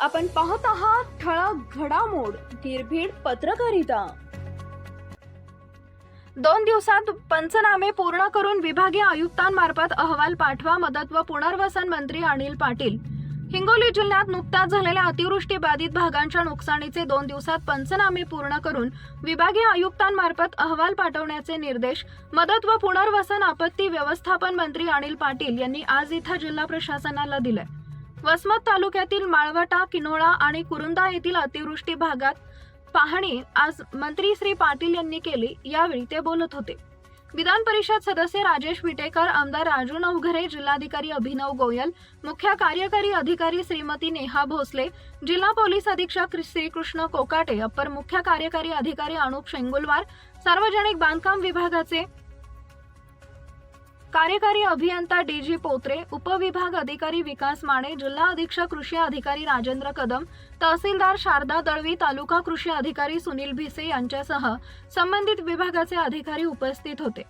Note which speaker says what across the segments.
Speaker 1: आपण पाहत आहात ठळक घडामोड निर्भीड पत्रकारिता. दोन दिवसात पंचनामे पूर्ण करून विभागीय आयुक्तांमार्फत अहवाल पाठवा मदत व पुनर्वसन मंत्री अनिल पाटील. हिंगोली जिल्ह्यात नुकत्याच झालेल्या अतिवृष्टी बाधित भागांच्या नुकसानीचे दोन दिवसात पंचनामे पूर्ण करून विभागीय आयुक्तांमार्फत अहवाल पाठवण्याचे निर्देश मदत व पुनर्वसन आपत्ती व्यवस्थापन मंत्री अनिल पाटील यांनी आज इथं जिल्हा प्रशासनाला दिले. वसमत तालुक्यातील माळवटा किनोळा आणि कुरुंदा येथील अतिवृष्टी भागात पाहणी आज मंत्री श्री पाटील यांनी केली. यावेळी ते बोलत होते. विधान परिषद सदस्य राजेश विटेकर आमदार राजू नवघरे जिल्हाधिकारी अभिनव गोयल मुख्य कार्यकारी अधिकारी श्रीमती नेहा भोसले जिल्हा पोलीस अधीक्षक श्रीकृष्ण कोकाटे अपर मुख्य कार्यकारी अधिकारी अनुप शेंगुलवार सार्वजनिक बांधकाम विभागाचे कार्यकारी अभियंता डी जी पोत्रे उपविभाग अधिकारी विकास माने जिल्हा अधीक्षक कृषी अधिकारी राजेंद्र कदम तहसीलदार शारदा दळवी तालुका कृषी अधिकारी सुनील भिसे यांच्यासह संबंधित विभागाचे अधिकारी उपस्थित होते.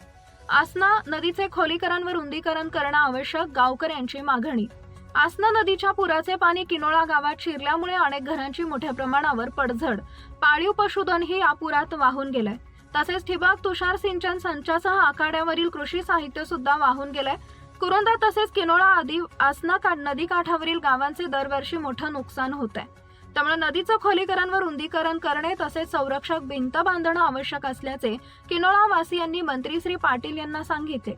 Speaker 1: आसना नदीचे खोलीकरण व रुंदीकरण करणं आवश्यक गावकऱ्यांची मागणी. आसना नदीच्या पुराचे पाणी किनोळा गावात शिरल्यामुळे अनेक घरांची मोठ्या प्रमाणावर पडझड. पाळीव पशुधनही या पुरात वाहून गेलंय. तसेच ठिबक तुषार सिंचन संचासह आखाड्यावरील कृषी साहित्य सुद्धा वाहून गेलंय. कुरुंदा तसेच किनोळा आदी आसना का नदी काठावरील गावांचे दरवर्षी मोठं नुकसान होत आहे त्यामुळे नदीचं खोलीकरण व रुंदीकरण करणे तसेच संरक्षक भिंत बांधणं आवश्यक असल्याचे किनोळा वासियांनी मंत्री श्री पाटील यांना सांगितले.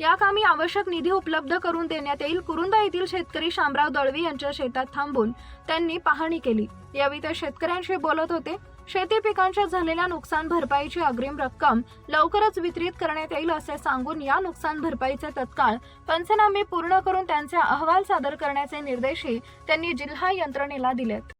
Speaker 1: या कामी आवश्यक निधी उपलब्ध करून देण्यात येईल. कुरुंदा येथील शेतकरी शामराव दळवी यांच्या शेतात थांबून त्यांनी पाहणी केली. यावेळी ते शेतकऱ्यांशी बोलत होते. शेती पिकांच्या झालेल्या नुकसान भरपाईची अग्रिम रक्कम लवकरच वितरित करण्यात येईल असे सांगून या नुकसान भरपाईचे तत्काळ पंचनामे पूर्ण करून त्यांचे अहवाल सादर करण्याचे निर्देशही त्यांनी जिल्हा यंत्रणेला दिलेत.